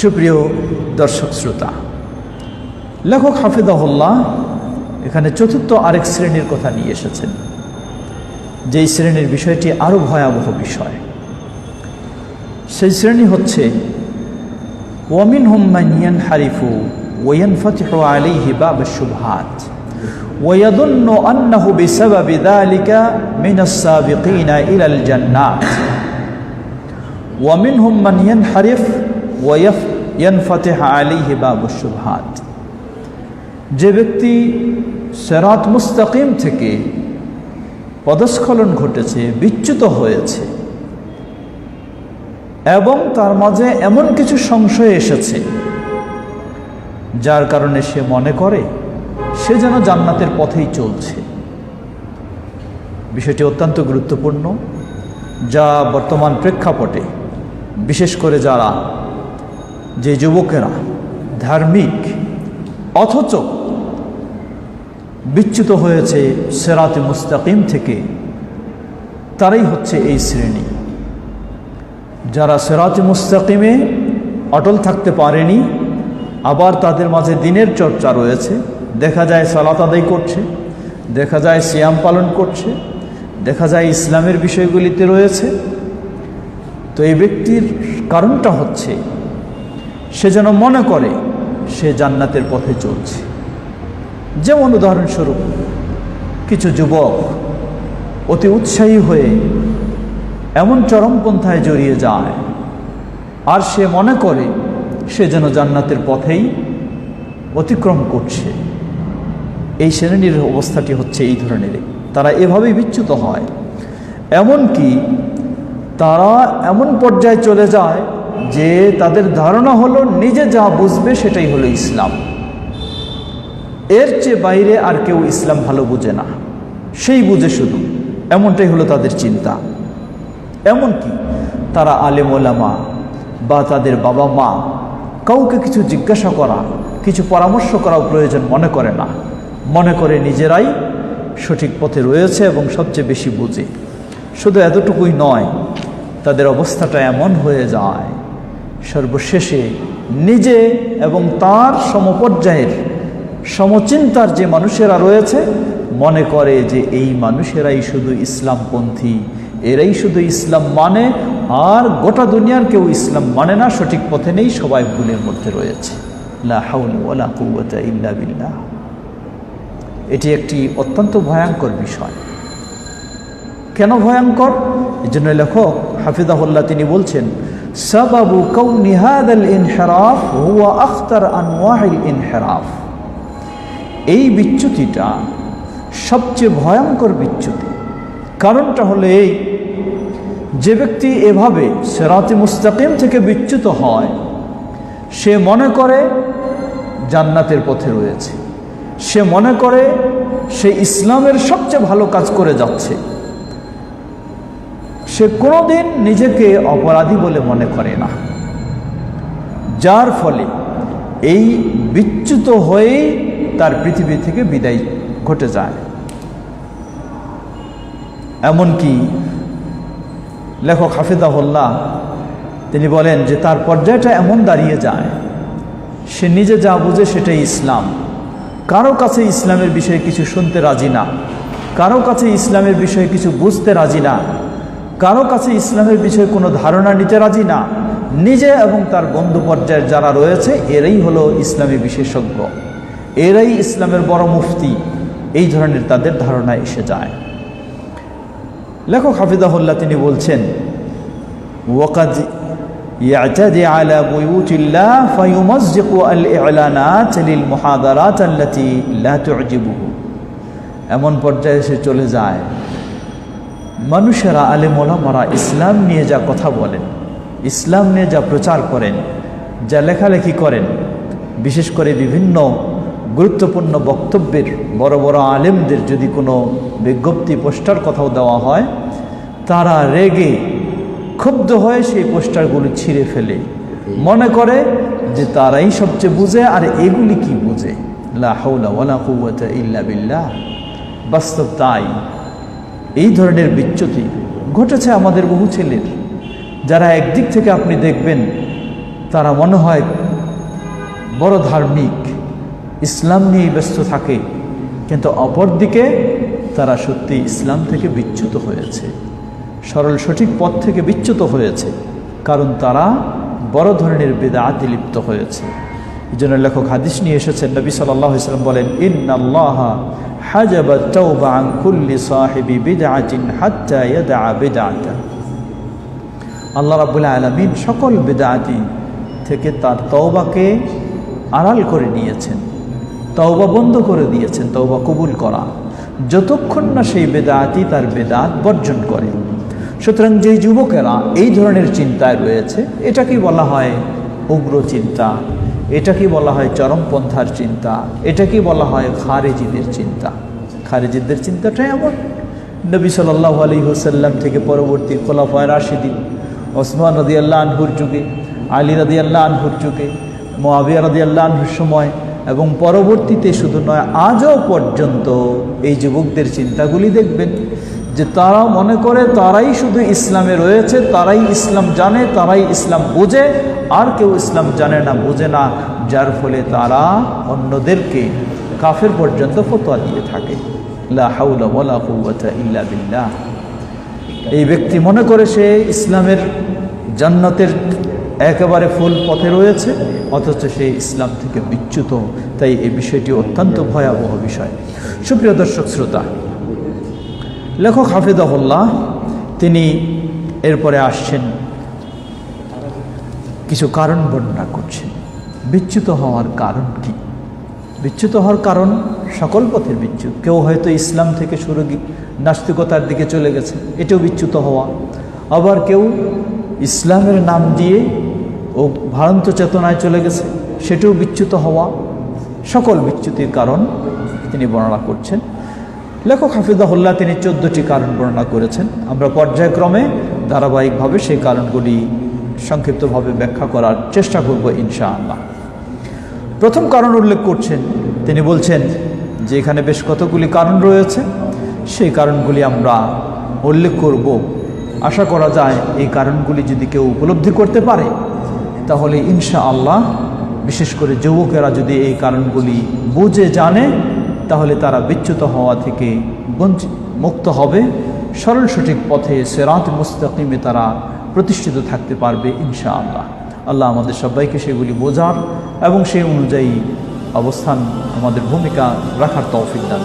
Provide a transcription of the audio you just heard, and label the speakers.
Speaker 1: সুপ্রিয় দর্শক শ্রোতা লেখক হাফিদাহুল্লাহ এখানে চতুর্থ আরেক শ্রেণীর কথা নিয়ে এসেছেন যেই শ্রেণীর বিষয়টি আরও ভয়াবহ বিষয় সেই শ্রেণী হচ্ছে ওয়ামিন হুম্মানিয়ান হারিফু ওয়ান ফতিহ আলিহি বাব শুভাত ويظن أنه بسبب ذلك من السابقين إلى الجنات ومنهم من ينحرف ওয়াইফ ইয়ানফাতেহা আলিহি যে ব্যক্তি সেরাত মুস্তাকিম থেকে পদস্খলন ঘটেছে, বিচ্যুত হয়েছে, এবং তার মাঝে এমন কিছু সংশয় এসেছে, যার কারণে সে মনে করে সে যেন জান্নাতের পথেই চলছে। বিষয়টি অত্যন্ত গুরুত্বপূর্ণ, যা বর্তমান প্রেক্ষাপটে, বিশেষ করে যারা যে যুবকেরা ধার্মিক, অথচ বিচ্যুত হয়েছে সেরাতে মুস্তাকিম থেকে, তারাই হচ্ছে এই শ্রেণি। যারা সেরাতে মুস্তাকিমে অটল থাকতে পারেনি, আবার তাদের মাঝে দিনের চর্চা রয়েছে। দেখা যায় সালাত আদায় করছে, দেখা যায় সিয়াম পালন করছে, দেখা যায় ইসলামের বিষয়গুলিতে রয়েছে। তো এই ব্যক্তির কারণটা হচ্ছে সে যেন মনে করে সে জান্নাতের পথে চলছে। যেমন উদাহরণস্বরূপ, কিছু যুবক অতি উৎসাহী হয়ে এমন চরমপন্থায় জড়িয়ে যায়, আর সে মনে করে সে যেন জান্নাতের পথেই অতিক্রম করছে। এই শ্রেণির অবস্থাটি হচ্ছে এই ধরনের। তারা এভাবেই বিচ্যুত হয়। এমনকি তারা এমন পর্যায়ে চলে যায় যে তাদের ধারণা হলো নিজে যা বুঝবে সেটাই হলো ইসলাম। এর চেয়ে বাইরে আর কেউ ইসলাম ভালো বুঝে না। সেই বুঝে শুধু। এমনটাই হলো তাদের চিন্তা। এমনকি তারা আলেম ওলামা বা তাদের বাবা মা কাউকে কিছু জিজ্ঞাসা করা, কিছু পরামর্শ করাও প্রয়োজন মনে করে না। মনে করে নিজেরাই সঠিক পথে রয়েছে এবং সবচেয়ে বেশি বুঝে। শুধু এতটুকুই নয়, তাদের অবস্থাটা এমন হয়ে যায়। সর্বশেষে নিজে এবং তার সমপর্যায়ের সমচিন্তার যে মানুষেরা রয়েছে, মনে করে যে এই মানুষেরাই শুধু ইসলামপন্থী। এরাই শুধু ইসলাম মানে আর গোটা দুনিয়ার কেউ ইসলাম মানে না, সঠিক পথে নেই, সবাই ভুলের মধ্যে রয়েছে। এটি একটি অত্যন্ত ভয়ঙ্কর বিষয়। কেন ভয়ঙ্কর? এই জন্য লেখক হাফিজাহুল্লাহ তিনি বলছেন সাবাবু কৌনি হাদাল ইনহেরাফ হুয়া আখতার আনওয়াহিল ইনহেরাফ। এই বিচ্যুতিটা সবচেয়ে ভয়ঙ্কর বিচ্যুতি। কারণটা হলো এই, যে ব্যক্তি এভাবে সেরাতে মুস্তাকিম থেকে বিচ্যুত হয়, সে মনে করে জান্নাতের পথে রয়েছে। সে মনে করে সে ইসলামের সবচেয়ে ভালো কাজ করে যাচ্ছে। সে কোনোদিন নিজেকে অপরাধী বলে মনে করে না। যার ফলে এই বিচ্যুত হয়েই তার পৃথিবী থেকে বিদায় ঘটে যায়। এমনকি লেখক হাফিজাহুল্লাহ, তিনি বলেন যে তার পর্যায়টা এমন দাঁড়িয়ে যায়, সে নিজে যা বুঝে সেটাই ইসলাম। কারও কাছে ইসলামের বিষয়ে কিছু শুনতে রাজি না, কারও কাছে ইসলামের বিষয়ে কিছু বুঝতে রাজি না কারো কাছে ইসলামের বিষয়ে কোনো ধারণা নিতে রাজি না নিজে এবং তার বন্ধু পর্যায়ের যারা রয়েছে এরাই হলো ইসলামী বিশেষজ্ঞ এরাই ইসলামের বড় মুফতি এই ধরনের তাদের ধারণা এসে যায় লেখক হাফিজাহুল্লাহ তিনি বলছেন ওয়াকাদ يعتدي على بيوت الله فيمزق الإعلانات للمحاضرات التي لا تعجبه এমন পর্যায়ে সে চলে যায় মানুষেরা আলেমোলামারা ইসলাম নিয়ে যা কথা বলেন, ইসলাম নিয়ে যা প্রচার করেন, যা লেখালেখি করেন, বিশেষ করে বিভিন্ন গুরুত্বপূর্ণ বক্তব্যের বড় বড় আলেমদের যদি কোনো বিজ্ঞপ্তি, পোস্টার কথাও দেওয়া হয়, তারা রেগে ক্ষুব্ধ হয়ে সেই পোস্টারগুলি ছিঁড়ে ফেলে। মনে করে যে তারাই সবচেয়ে বুঝে আর এগুলি কি বুঝে? লা হাওলা ওয়ালা ইল্লা বিল্লাহ। বাস্তব তাই। এই ধরনের বিচ্যুতি ঘটেছে আমাদের বহু ছেলের। যারা একদিক থেকে আপনি দেখবেন, তারা মনে হয় বড় ধার্মিক, ইসলাম নিয়ে ব্যস্ত থাকে, কিন্তু অপরদিকে তারা সত্যি ইসলাম থেকে বিচ্যুত হয়েছে। সরল সঠিক পথ থেকে বিচ্যুত হয়েছে, কারণ তারা বড় ধরনের বেদাতে লিপ্ত হয়েছে। এই জন্য লেখক হাদিস নিয়ে এসেছেন। নবী সাল্লাহ ইসলাম বলেন ইন হাজাবা তাওবা আন কুল্লি সাহিবি বিদআতিন হাত্তা ইয়াদআ বিদআতা। আল্লাহ রাবুল্লাহ আলমিন সকল বেদাতি থেকে তার তওবাকে আড়াল করে নিয়েছেন। তওবা বন্ধ করে দিয়েছেন, তওবা কবুল করা। যতক্ষণ না সেই বেদাতি তার বেদাত বর্জন করে। সুতরাং যে যুবকেরা এই ধরনের চিন্তায় রয়েছে, এটাকেই বলা হয় উগ্র চিন্তা। এটাকেই বলা হয় চরমপন্থার চিন্তা, এটাকেই বলা হয় খারেজিদের চিন্তা। খারেজিদের চিন্তাটাই এমন। নবী সাল্লাহ আলী হোসাল্লাম থেকে পরবর্তী খোলাফায় রাশিদিন, ওসমান রদি আল্লাহ আনহুর যুগে, আলী রদি আল্লাহ আনহুর যুগে মোয়াবিয়া রদি আল্লাহ আনহুর সময় এবং পরবর্তীতে শুধু নয়, আজও পর্যন্ত এই যুবকদের চিন্তাগুলি দেখবেন। যে তারা মনে করে তারাই শুধু ইসলামে রয়েছে, তারাই ইসলাম জানে, তারাই ইসলাম বোঝে, আর কেউ ইসলাম জানে না, বোঝে না, যার ফলে তারা অন্যদেরকে কাফের পর্যন্ত ফতোয়া দিয়ে থাকে। বিল্লাহ। এই ব্যক্তি মনে করে সে ইসলামের জান্নাতের একেবারে ফুল পথে রয়েছে, অথচ সে ইসলাম থেকে বিচ্যুত। তাই এই বিষয়টি অত্যন্ত ভয়াবহ বিষয়। সুপ্রিয় দর্শক, শ্রোতা লেখক হাফিজাহুল্লাহ, তিনি এরপরে আসছেন। কিছু কারণ বর্ণনা করছেন। বিচ্যুত হওয়ার কারণ কি? বিচ্যুত হওয়ার কারণ সকল পথের বিচ্যুত। কেউ হয়তো ইসলাম থেকে শুরু নাস্তিকতার দিকে চলে গেছে, এটাও বিচ্যুত হওয়া। আবার কেউ ইসলামের নাম দিয়ে ও ভারন্ত চেতনায় চলে গেছে, সেটাও বিচ্যুত হওয়া। সকল বিচ্যুতির কারণ তিনি বর্ণনা করছেন। লেখক হাফিজাহুল্লাহ তিনি চোদ্দটি কারণ বর্ণনা করেছেন। আমরা পর্যায়ক্রমে ধারাবাহিকভাবে সেই কারণগুলি সংক্ষিপ্তভাবে ব্যাখ্যা করার চেষ্টা করব ইনশাআল্লাহ। প্রথম কারণ উল্লেখ করছেন, তিনি বলছেন যে এখানে বেশ কতগুলি কারণ রয়েছে, সেই কারণগুলি আমরা উল্লেখ করব। আশা করা যায় এই কারণগুলি যদি কেউ উপলব্ধি করতে পারে, তাহলে ইনশা আল্লাহ বিশেষ করে যুবকেরা যদি এই কারণগুলি বুঝে জানে তাহলে তারা বিচ্যুত হওয়া থেকে বঞ্চিত মুক্ত হবে সরল সঠিক পথে সেরাত মুস্তাকিমে তারা প্রতিষ্ঠিত থাকতে পারবে ইনশা আল্লাহ আল্লাহ আমাদের সবাইকে সেগুলি বোঝার এবং সেই অনুযায়ী অবস্থান আমাদের ভূমিকা রাখার তৌফিক দান।